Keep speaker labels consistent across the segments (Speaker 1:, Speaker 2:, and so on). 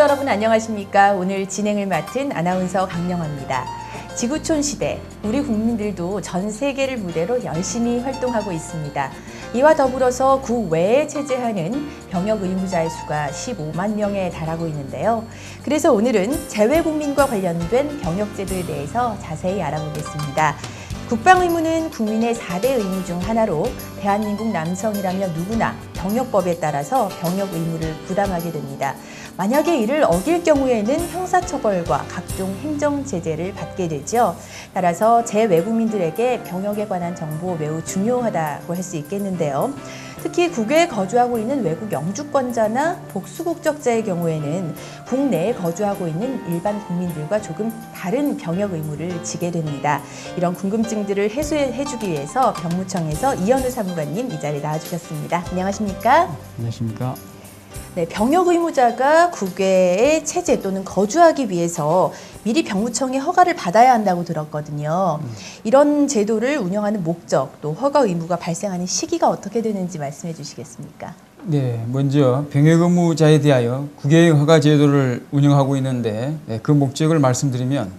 Speaker 1: 여러분 안녕하십니까? 오늘 진행을 맡은 아나운서 강영화입니다. 지구촌 시대, 우리 국민들도 전 세계를 무대로 열심히 활동하고 있습니다. 이와 더불어서 국외에 체제하는 병역 의무자의 수가 15만 명에 달하고 있는데요. 그래서 오늘은 재외국민과 관련된 병역제도에 대해서 자세히 알아보겠습니다. 국방의무는 국민의 4대 의무 중 하나로 대한민국 남성이라면 누구나 병역법에 따라서 병역 의무를 부담하게 됩니다. 만약에 이를 어길 경우에는 형사처벌과 각종 행정제재를 받게 되죠. 따라서 재외국민들에게 병역에 관한 정보 매우 중요하다고 할 수 있겠는데요. 특히 국외에 거주하고 있는 외국 영주권자나 복수국적자의 경우에는 국내에 거주하고 있는 일반 국민들과 조금 다른 병역 의무를 지게 됩니다. 이런 궁금증들을 해소해주기 위해서 병무청에서 이현우 사무관님 이 자리에 나와주셨습니다. 안녕하십니까?
Speaker 2: 안녕하십니까.
Speaker 1: 네, 병역 의무자가 국외에 체제 또는 거주하기 위해서 미리 병무청의 허가를 받아야 한다고 들었거든요. 이런 제도를 운영하는 목적 또 허가 의무가 발생하는 시기가 어떻게 되는지 말씀해 주시겠습니까?
Speaker 2: 네, 먼저 병역 의무자에 대하여 국외 허가 제도를 운영하고 있는데 예, 그 목적을 말씀드리면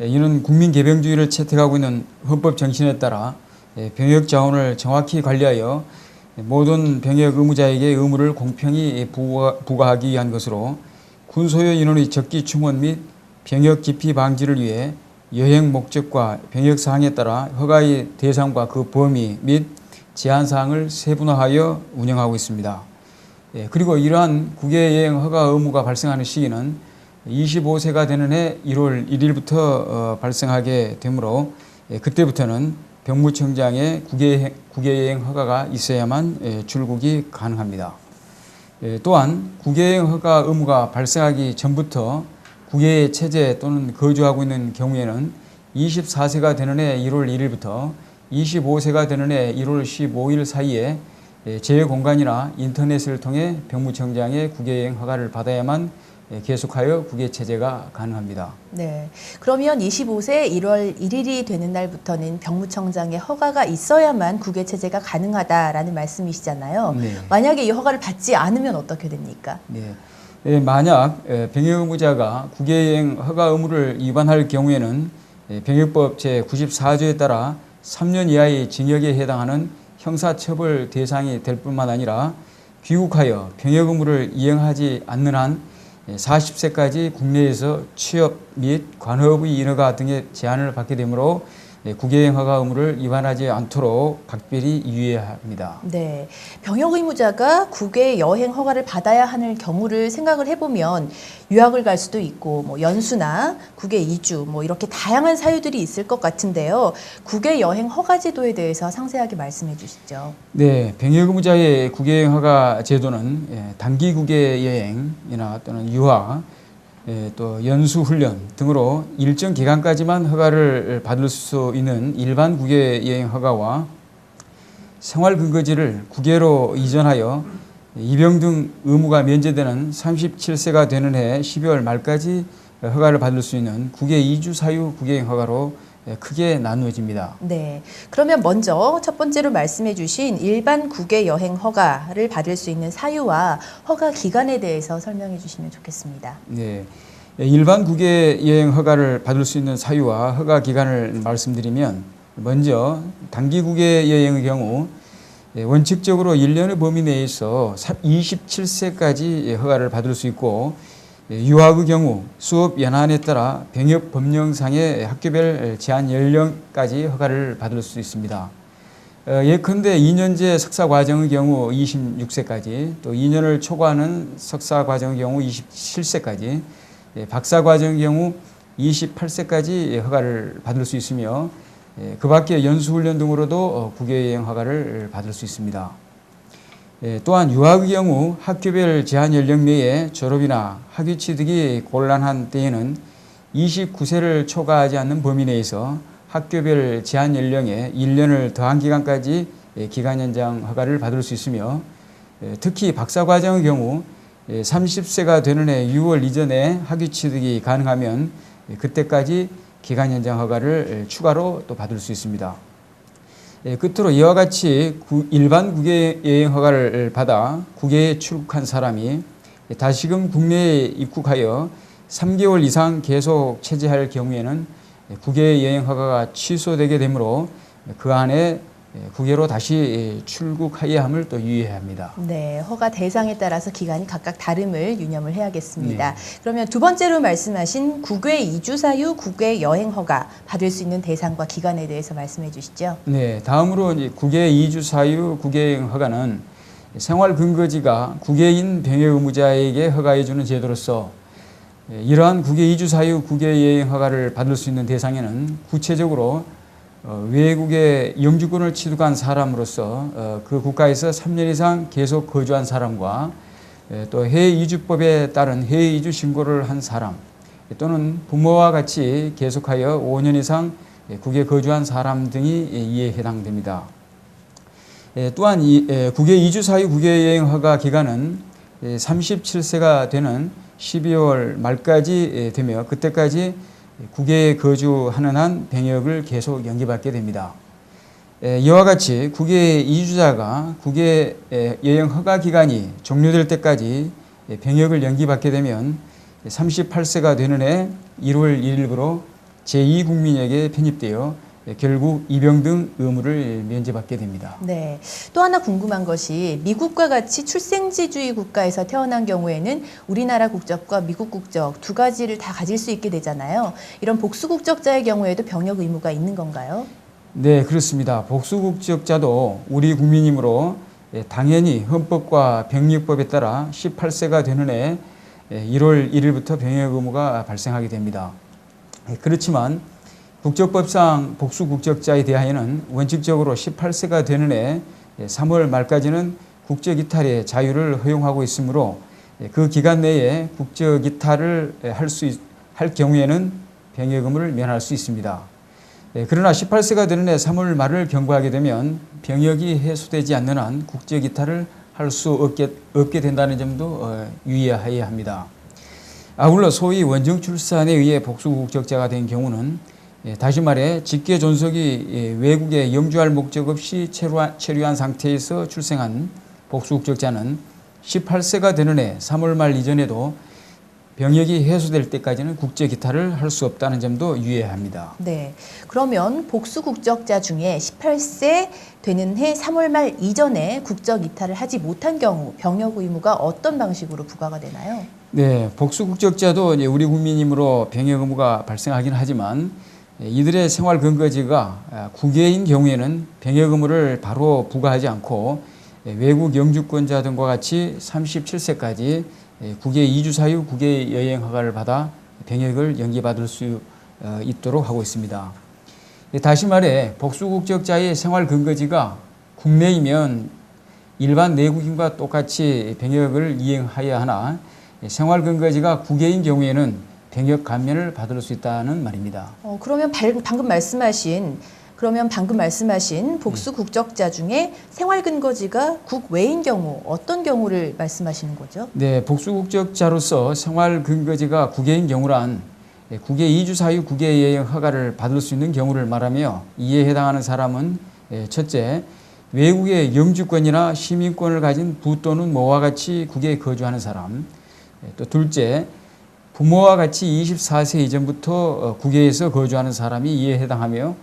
Speaker 2: 예, 이는 국민 개병주의를 채택하고 있는 헌법 정신에 따라 예, 병역 자원을 정확히 관리하여 모든 병역 의무자에게 의무를 공평히 부과, 부과 하기 위한 것으로 군소요 인원의 적기 충원 및 병역 기피 방지를 위해 여행 목적과 병역 사항에 따라 허가의 대상과 그 범위 및 제한 사항을 세분화하여 운영하고 있습니다. 예, 그리고 이러한 국외 여행 허가 의무가 발생하는 시기는 25세가 되는 해 1월 1일부터 어, 발생하게 되므로 예, 그때부터는 병무청장의 국외, 국외여행 허가가 있어야만 예, 출국이 가능합니다. 예, 또한 국외여행 허가 의무가 발생하기 전부터 국외 체제 또는 거주하고 있는 경우에는 24세가 되는 해 1월 1일부터 25세가 되는 해 1월 15일 사이에 예, 제휴공간이나 인터넷을 통해 병무청장의 국외여행 허가를 받아야만 예, 계속하여 국외 체제가 가능합니다.
Speaker 1: 네. 그러면 25세 1월 1일이 되는 날부터는 병무청장의 허가가 있어야만 국외 체제가 가능하다라는 말씀이시잖아요.
Speaker 2: 네.
Speaker 1: 만약에 이 허가를 받지 않으면 어떻게 됩니까?
Speaker 2: 네. 예, 만약 예, 병역 의무자가 국외여행 허가 의무를 위반할 경우에는 예, 병역법 제94조에 따라 3년 이하의 징역에 해당하는 형사처벌 대상이 될 뿐만 아니라 귀국하여 병역 의무를 이행하지 않는 한 40세까지 국내에서 취업 및 관업의 인허가 등의 제한을 받게 되므로 예, 국외여행 허가 의무를 위반하지 않도록 각별히 유의해야 합니다.
Speaker 1: 네. 병역 의무자가 국외 여행 허가를 받아야 하는 경우를 생각을 해보면 유학을 갈 수도 있고 뭐 연수나 국외 이주 뭐 이렇게 다양한 사유들이 있을 것 같은데요. 국외 여행 허가 제도에 대해서 상세하게 말씀해 주시죠.
Speaker 2: 네, 병역 의무자의 국외여행 허가 제도는 예, 단기 국외 여행이나 또는 유학, 예, 또 연수 훈련 등으로 일정 기간까지만 허가를 받을 수 있는 일반 국외 여행 허가와 생활 근거지를 국외로 이전하여 입영 등 의무가 면제되는 37세가 되는 해 12월 말까지 허가를 받을 수 있는 국외 이주 사유 국외여행 허가로 예, 크게 나누어집니다.
Speaker 1: 네. 그러면 먼저 첫 번째로 말씀해 주신 일반 국외 여행 허가를 받을 수 있는 사유와 허가 기간에 대해서 설명해 주시면 좋겠습니다.
Speaker 2: 네. 일반 국외 여행 허가를 받을 수 있는 사유와 허가 기간을 말씀드리면 먼저 단기 국외 여행의 경우 예, 원칙적으로 1년의 범위 내에서 27세까지 허가를 받을 수 있고 예, 유학의 경우 수업 연한에 따라 병역 법령상의 학교별 제한 연령까지 허가를 받을 수 있습니다. 어, 예컨대 2년제 석사 과정의 경우 26세까지 또 2년을 초과하는 석사 과정의 경우 27세까지 예, 박사 과정의 경우 28세까지 허가를 받을 수 있으며 예, 그 밖에 연수훈련 등으로도 어, 국외여행 허가를 받을 수 있습니다. 예, 또한 유학의 경우 학교별 제한 연령 내에 졸업이나 학위 취득이 곤란한 때에는 29세를 초과하지 않는 범위 내에서 학교별 제한 연령에 1년을 더한 기간까지 예, 기간 연장 허가를 받을 수 있으며 예, 특히 박사 과정의 경우 30세가 되는 해 6월 이전에 학위 취득이 가능하면 예, 그때까지 기간 연장 허가를 추가로 또 받을 수 있습니다. 예, 끝으로 이와 같이 구, 일반 국외 여행 허가를 받아 국외에 출국한 사람이 다시금 국내에 입국하여 3개월 이상 계속 체제할 경우에는 국외 여행 허가가 취소되게 되므로 그 안에 국외로 다시 출국해야 함을 또 유의해야 합니다.
Speaker 1: 네, 허가 대상에 따라서 기간이 각각 다름을 유념을 해야겠습니다.
Speaker 2: 네.
Speaker 1: 그러면 두 번째로 말씀하신 국외 이주 사유 국외 여행 허가 받을 수 있는 대상과 기간에 대해서 말씀해 주시죠.
Speaker 2: 네, 다음으로 이제 국외 이주 사유 국외 여행 허가는 생활 근거지가 국외인 병역 의무자에게 허가해 주는 제도로서 예, 이러한 국외 이주 사유 국외 여행 허가를 받을 수 있는 대상에는 구체적으로 어, 외국에 영주권을 취득한 사람으로서 어, 그 국가에서 3년 이상 계속 거주한 사람과 예, 또 해외 이주법에 따른 해외 이주 신고를 한 사람 또는 부모와 같이 계속하여 5년 이상 예, 국외 거주한 사람 등이 예, 이에 해당됩니다. 예, 또한 국외 이주 사유 국외 여행 허가 기간은 예, 37세가 되는 12월 말까지 예, 되며 그때까지 국외에 거주하는 한 병역을 계속 연기받게 됩니다. 예, 이와 같이 국외 이주자가 국외 예, 여행 허가 기간이 종료될 때까지 예, 병역을 연기받게 되면 38세가 되는 해 1월 1일부로 제2국민에게 편입되어 예, 결국 입영 등 의무를 면제받게 됩니다.
Speaker 1: 네. 또 하나 궁금한 것이 미국과 같이 출생지주의 국가에서 태어난 경우에는 우리나라 국적과 미국 국적 두 가지를 다 가질 수 있게 되잖아요. 이런 복수 국적자의 경우에도 병역 의무가 있는 건가요?
Speaker 2: 네, 그렇습니다. 복수 국적자도 우리 국민이므로 예, 당연히 헌법과 병력법에 따라 18세가 되는 해 예, 1월 1일부터 병역 의무가 발생하게 됩니다. 예, 그렇지만 국적법상 복수국적자에 대하여는 원칙적으로 18세가 되는 해 3월 말까지는 국적 이탈의 자유를 허용하고 있으므로 예, 그 기간 내에 국적 이탈을 할 수 할 경우에는 병역 의무를 면할 수 있습니다. 예, 그러나 18세가 되는 해 3월 말을 경과하게 되면 병역이 해소되지 않는 한 국적 이탈을 할 수 없게, 없게 된다는 점도 어, 유의해야 합니다. 아울러 소위 원정 출산에 의해 복수 국적자가 된 경우는 예, 다시 말해 직계 존속이 예, 외국에 영주할 목적 없이 체류한, 상태에서 출생한 복수 국적자는 18세가 되는 해 3월 말 이전에도 병역이 해소될 때까지는 국제 기타를 할 수 없다는 점도 유의해야 합니다.
Speaker 1: 네. 그러면 복수 국적자 중에 18세 되는 해 3월 말 이전에 국적 이탈을 하지 못한 경우 병역 의무가 어떤 방식으로 부과가 되나요?
Speaker 2: 네, 복수 국적자도 우리 국민이므로 병역 의무가 발생하긴 하지만 예, 이들의 생활 근거지가 아, 국외인 경우에는 병역 의무를 바로 부과하지 않고 예, 외국 영주권자 등과 같이 37세까지 예, 국외 이주 사유 국외 여행 허가를 받아 병역을 연기받을 수 어, 있도록 하고 있습니다. 예, 다시 말해 복수 국적자의 생활 근거지가 국내이면 일반 내국인과 똑같이 병역을 이행하여야 하나 예, 생활 근거지가 국외인 경우에는 병역 감면을 받을 수 있다는 말입니다.
Speaker 1: 어, 그러면 발- 방금 말씀하신 그러면 방금 말씀하신 복수 국적자 중에 생활 근거지가 국외인 경우 어떤 경우를 말씀하시는 거죠?
Speaker 2: 네, 복수 국적자로서 생활 근거지가 국외인 경우란 예, 국외 이주 사유 국외 여행 허가를 받을 수 있는 경우를 말하며 이에 해당하는 사람은 예, 첫째, 외국의 영주권이나 시민권을 가진 부 또는 모와 같이 국외에 거주하는 사람, 예, 또 둘째, 부모와 같이 24세 이전부터 어, 국외에서 거주하는 사람이 이에 해당하며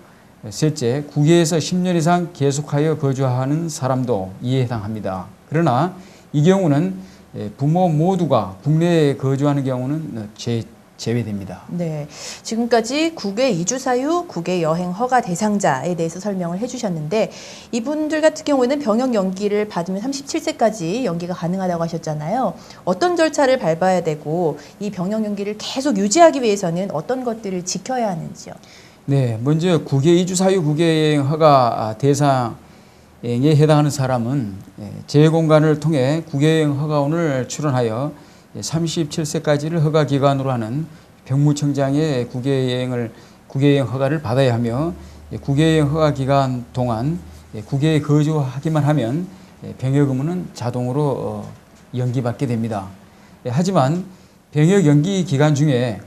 Speaker 2: 예, 셋째, 국외에서 10년 이상 계속하여 거주하는 사람도 이에 해당합니다. 그러나 이 경우는 예, 부모 모두가 국내에 거주하는 경우는 어, 제, 제외됩니다.
Speaker 1: 네. 지금까지 국외 이주 사유 국외 여행 허가 대상자에 대해서 설명을 해 주셨는데 이분들 같은 경우에는 병역 연기를 받으면 37세까지 연기가 가능하다고 하셨잖아요. 어떤 절차를 밟아야 되고 이 병역 연기를 계속 유지하기 위해서는 어떤 것들을 지켜야 하는지요.
Speaker 2: 네, 먼저 국외 이주 사유 국외 여행 허가 아, 대상 에 해당하는 사람은 예, 재공간을 통해 국외 여행 허가원을 출원하여 37세까지를 허가 기간으로 하는 병무청장의 국외 여행을 국외 여행 허가를 받아야 하며 예, 국외 여행 허가 기간 동안 예, 국외에 거주하기만 하면 예, 병역 의무는 자동으로 어, 연기받게 됩니다. 예, 하지만 병역 연기 기간 중에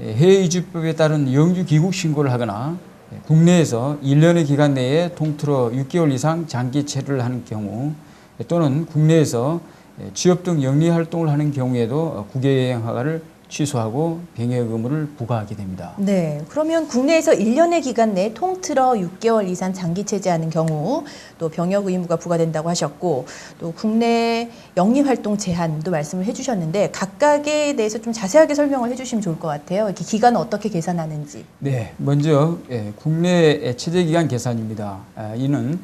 Speaker 2: 예, 해외 이주법에 따른 영주 귀국 신고를 하거나 예, 국내에서 1년의 기간 내에 통틀어 6개월 이상 장기 체류를 하는 경우 예, 또는 국내에서 예, 취업 등 영리 활동을 하는 경우에도 어, 국외 여행 허가를 취소하고 병역 의무를 부과하게 됩니다.
Speaker 1: 네. 그러면 국내에서 1년의 기간 내에 통틀어 6개월 이상 장기 체제하는 경우 또 병역 의무가 부과된다고 하셨고 또 국내 영리 활동 제한도 말씀을 해 주셨는데 각각에 대해서 좀 자세하게 설명을 해 주시면 좋을 것 같아요. 이렇게 기간은 어떻게 계산하는지.
Speaker 2: 네, 먼저 예, 국내 체제 기간 계산입니다. 아, 이는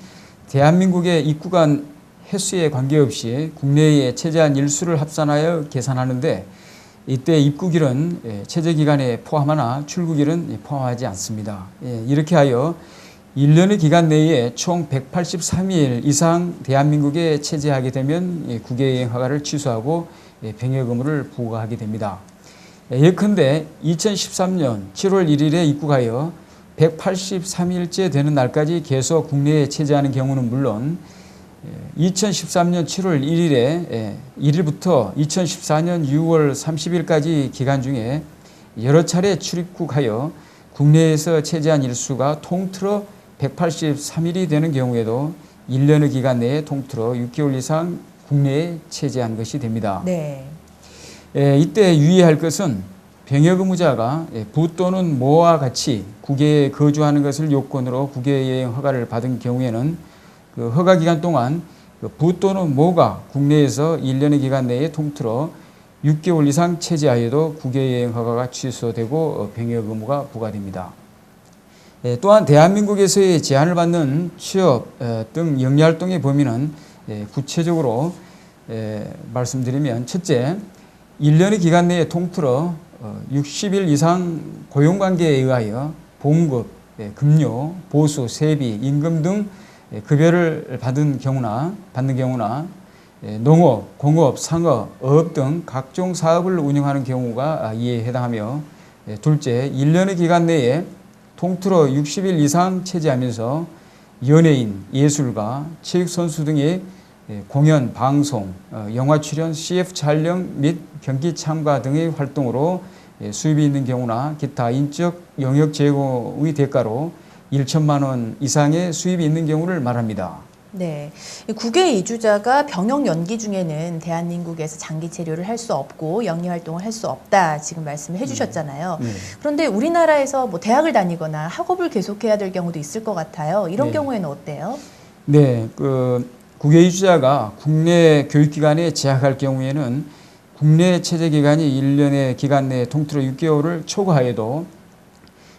Speaker 2: 대한민국의 입국한 횟수에 관계없이 국내에 체제한 일수를 합산하여 계산하는데 이때 입국일은 예, 체제 기간에 포함하나 출국일은 예, 포함하지 않습니다. 예, 이렇게 하여 1년의 기간 내에 총 183일 이상 대한민국에 체제하게 되면 예, 국외여행 허가를 취소하고 예, 병역 의무를 부과하게 됩니다. 예, 예컨대 2013년 7월 1일에 입국하여 183일째 되는 날까지 계속 국내에 체제하는 경우는 물론 2013년 7월 1일에 1일부터 2014년 6월 30일까지 기간 중에 여러 차례 출입국하여 국내에서 체제한 일수가 통틀어 183일이 되는 경우에도 1년의 기간 내에 통틀어 6개월 이상 국내에 체제한 것이 됩니다.
Speaker 1: 네.
Speaker 2: 예, 이때 유의할 것은 병역 의무자가 예, 부 또는 모와 같이 국외에 거주하는 것을 요건으로 국외 여행 허가를 받은 경우에는 그 허가 기간 동안 그부 또는 모가 국내에서 1년의 기간 내에 통틀어 6개월 이상 체제하여도 국외 여행 허가가 취소되고 어, 병역 의무가 부과됩니다. 예, 또한 대한민국에서의 제한을 받는 취업 어, 등 영리 활동의 범위는 예, 구체적으로 예, 말씀드리면 첫째, 1년의 기간 내에 통틀어 어, 60일 이상 고용관계에 의하여 예, 급료, 보수, 세비, 임금 등 예, 급여를 받은 경우나 받는 경우나 예, 농업, 공업, 상업, 어업 등 각종 사업을 운영하는 경우가 아, 이에 해당하며 예, 둘째, 1년의 기간 내에 통틀어 60일 이상 체제하면서 연예인, 예술가, 체육선수 등의 예, 공연, 방송, 어, 영화 출연, CF 촬영 및 경기 참가 등의 활동으로 예, 수입이 있는 경우나 기타 인적 영역 제공의 대가로 1천만 원 이상의 수입이 있는 경우를 말합니다.
Speaker 1: 네. 이 국외 이주자가 병역 연기 중에는 대한민국에서 장기 체류를 할 수 없고 영리 활동을 할 수 없다 지금 말씀을 해주셨잖아요.
Speaker 2: 네.
Speaker 1: 그런데 우리나라에서 뭐 대학을 다니거나 학업을 계속해야 될 경우도 있을 것 같아요. 이런
Speaker 2: 네.
Speaker 1: 경우에는 어때요?
Speaker 2: 네, 그 국외 이주자가 국내 교육기관에 재학할 경우에는 국내 체제 기간이 1년의 기간 내에 통틀어 6개월을 초과하여도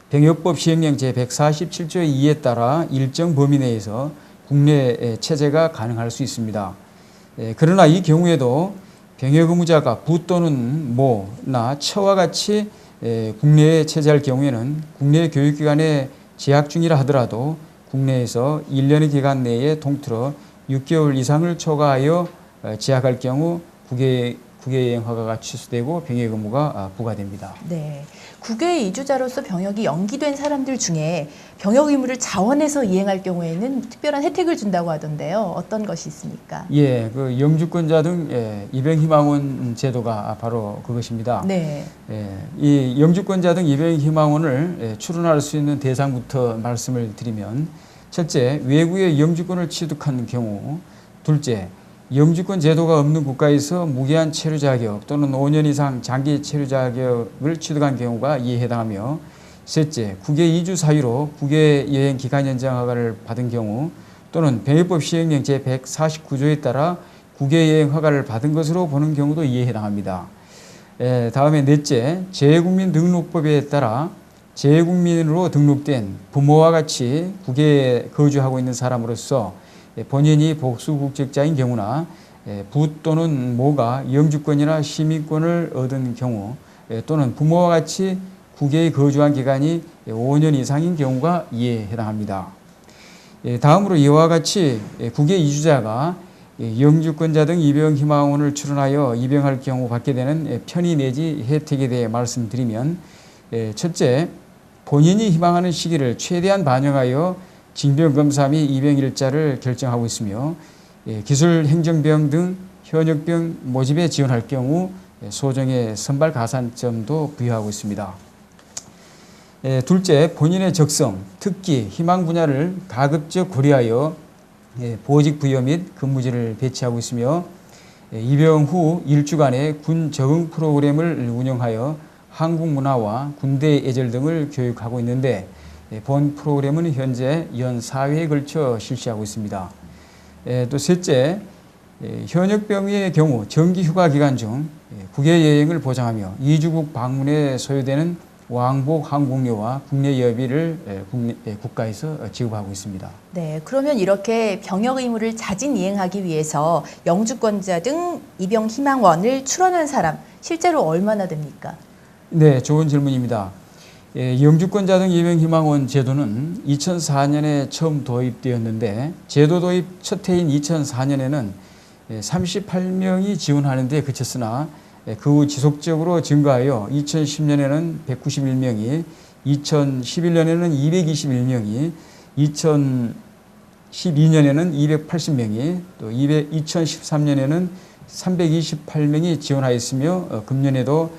Speaker 2: 병역법 시행령 제147조 2에 따라 일정 범위 내에서 국내 체제가 가능할 수 있습니다. 예, 그러나 이 경우에도 병역 의무자가 부 또는 모나 처와 같이 예, 국내에 체제할 경우에는 국내 교육기관에 재학 중이라 하더라도 국내에서 1년의 기간 내에 통틀어 6개월 이상을 초과하여 어, 재학할 경우 국외 국외 여행 허가가 취소되고 병역 의무가 아, 부과됩니다.
Speaker 1: 네. 국외 이주자로서 병역이 연기된 사람들 중에 병역 의무를 자원해서 이행할 경우에는 특별한 혜택을 준다고 하던데요. 어떤 것이 있습니까?
Speaker 2: 예, 그 영주권자 등 예, 입영희망원 제도가 바로 그것입니다.
Speaker 1: 네.
Speaker 2: 예, 이 영주권자 등 입영희망원을 예, 출원할 수 있는 대상부터 말씀을 드리면 첫째, 외국의 영주권을 취득한 경우, 둘째, 영주권 제도가 없는 국가에서 무기한 체류 자격 또는 5년 이상 장기 체류 자격을 취득한 경우가 이에 해당하며 셋째, 국외 이주 사유로 국외 여행 기간 연장 허가를 받은 경우 또는 병역법 시행령 제149조에 따라 국외 여행 허가를 받은 것으로 보는 경우도 이에 해당합니다. 에, 다음에 넷째, 재외국민 등록법에 따라 재외국민으로 등록된 부모와 같이 국외에 거주하고 있는 사람으로서 예, 본인이 복수국적자인 경우나 예, 부 또는 모가 영주권이나 시민권을 얻은 경우 예, 또는 부모와 같이 국외에 거주한 기간이 5년 이상인 경우가 이에 해당합니다. 다음으로 이와 같이 국외 이주자가 영주권자 등 입영 희망원을 출원하여 입영할 경우 받게 되는 편의 내지 혜택에 대해 말씀드리면 첫째, 본인이 희망하는 시기를 최대한 반영하여 징병검사 및 입영일자를 결정하고 있으며 예, 기술 행정병 등 현역병 모집에 지원할 경우 예, 소정의 선발 가산점도 부여하고 있습니다. 예, 둘째, 본인의 적성, 특기, 희망 분야를 가급적 고려하여 보직 부여 및 근무지를 배치하고 있으며 예, 입영 후 일주간의 군 적응 프로그램을 운영하여 한국 문화와 군대 예절 등을 교육하고 있는데 예, 본 프로그램은 현재 연 4회에 걸쳐 실시하고 있습니다. 예, 또 셋째, 예, 현역병의 경우 정기 휴가 기간 중 예, 국외 여행을 보장하며 이주국 방문에 소요되는 왕복 항공료와 국내 여비를 예, 국내- 예, 국가에서 지급하고 있습니다.
Speaker 1: 네, 그러면 이렇게 병역 의무를 자진 이행하기 위해서 영주권자 등 입영 희망원을 출원한 사람 실제로 얼마나 됩니까?
Speaker 2: 네, 좋은 질문입니다. 예, 영주권자 등 예명희망원 제도는 2004년에 처음 도입되었는데 제도 도입 첫 해인 2004년에는 38명이 지원하는 데 그쳤으나 예, 그후 지속적으로 증가하여 2010년에는 191명이, 2011년에는 221명이, 2012년에는 280명이, 또 2013년에는 328명이 지원하였으며 어, 금년에도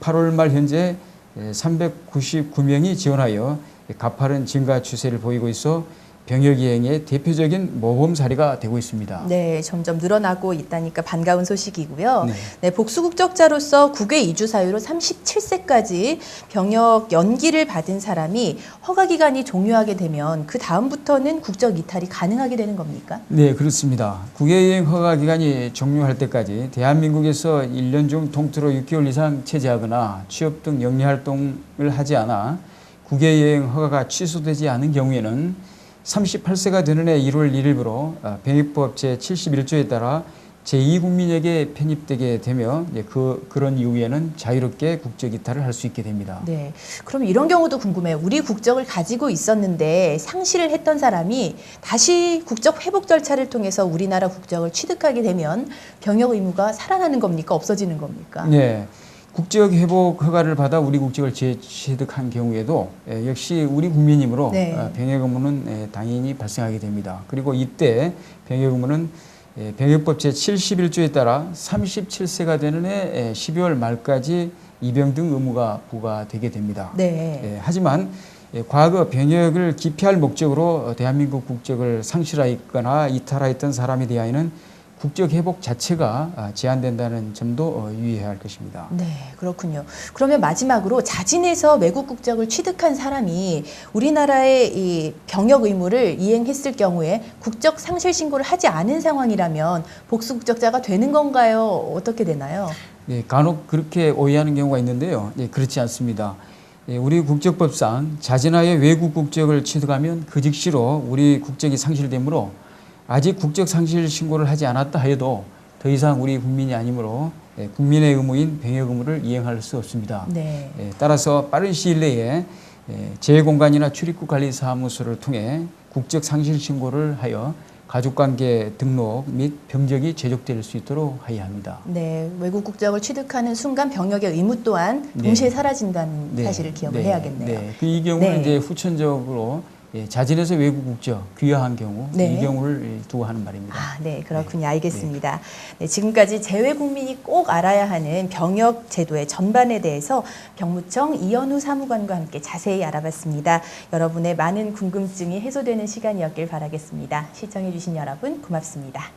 Speaker 2: 8월 말 현재 399명이 지원하여 가파른 증가 추세를 보이고 있어 병역 이행의 대표적인 모범 사례가 되고 있습니다.
Speaker 1: 네, 점점 늘어나고 있다니까 반가운 소식이고요.
Speaker 2: 네.
Speaker 1: 네, 복수국적자로서 국외 이주 사유로 37세까지 병역 연기를 받은 사람이 허가 기간이 종료하게 되면 그 다음부터는 국적 이탈이 가능하게 되는 겁니까?
Speaker 2: 네, 그렇습니다. 국외 여행 허가 기간이 종료할 때까지 대한민국에서 1년 중 통틀어 6개월 이상 체제하거나 취업 등 영리 활동을 하지 않아 국외 여행 허가가 취소되지 않은 경우에는 38세가 되는 해 1월 1일부로 병역법 제71조에 따라 제2국민에게 편입되게 되며 이제 그 그런 이후에는 자유롭게 국적 이탈을 할 수 있게 됩니다.
Speaker 1: 네. 그럼 이런 경우도 궁금해요. 우리 국적을 가지고 있었는데 상실을 했던 사람이 다시 국적 회복 절차를 통해서 우리나라 국적을 취득하게 되면 병역 의무가 살아나는 겁니까? 없어지는 겁니까?
Speaker 2: 네. 국적 회복 허가를 받아 우리 국적을 재취득한 경우에도 예, 역시 우리 국민이므로
Speaker 1: 네.
Speaker 2: 어, 병역 의무는 예, 당연히 발생하게 됩니다. 그리고 이때 병역 의무는 예, 병역법 제71조에 따라 37세가 되는 해 예, 12월 말까지 입영 등 의무가 부과되게 됩니다.
Speaker 1: 네.
Speaker 2: 예, 하지만 예, 과거 병역을 기피할 목적으로 어, 대한민국 국적을 상실하였거나 이탈하였던 사람에 대하여는 국적 회복 자체가 아, 제한된다는 점도 어, 유의해야 할 것입니다.
Speaker 1: 네, 그렇군요. 그러면 마지막으로 자진해서 외국 국적을 취득한 사람이 우리나라의 이 병역 의무를 이행했을 경우에 국적 상실 신고를 하지 않은 상황이라면 복수 국적자가 되는 건가요? 어떻게 되나요?
Speaker 2: 예, 간혹 그렇게 오해하는 경우가 있는데요. 예, 그렇지 않습니다. 예, 우리 국적법상 자진하여 외국 국적을 취득하면 그 즉시로 우리 국적이 상실되므로 아직 국적 상실 신고를 하지 않았다 하여도 더 이상 우리 국민이 아니므로 예, 국민의 의무인 병역 의무를 이행할 수 없습니다.
Speaker 1: 네.
Speaker 2: 예, 따라서 빠른 시일 내에 예, 재공간이나 출입국 관리 사무소를 통해 국적 상실 신고를 하여 가족관계 등록 및 병적이 제적될 수 있도록 하여야 합니다.
Speaker 1: 네, 외국 국적을 취득하는 순간 병역의 의무 또한
Speaker 2: 네.
Speaker 1: 동시에 사라진다는
Speaker 2: 네,
Speaker 1: 사실을 기억을
Speaker 2: 네,
Speaker 1: 해야겠네요.
Speaker 2: 네. 그이 경우는
Speaker 1: 네.
Speaker 2: 이제 후천적으로 예, 자진해서 외국 국적 귀화한 경우
Speaker 1: 네.
Speaker 2: 이 경우를 두고 하는 말입니다.
Speaker 1: 아, 네, 그렇군요. 알겠습니다. 네, 지금까지 재외 국민이 꼭 알아야 하는 병역 제도의 전반에 대해서 병무청 이현우 사무관과 함께 자세히 알아봤습니다. 여러분의 많은 궁금증이 해소되는 시간이었길 바라겠습니다. 시청해 주신 여러분 고맙습니다.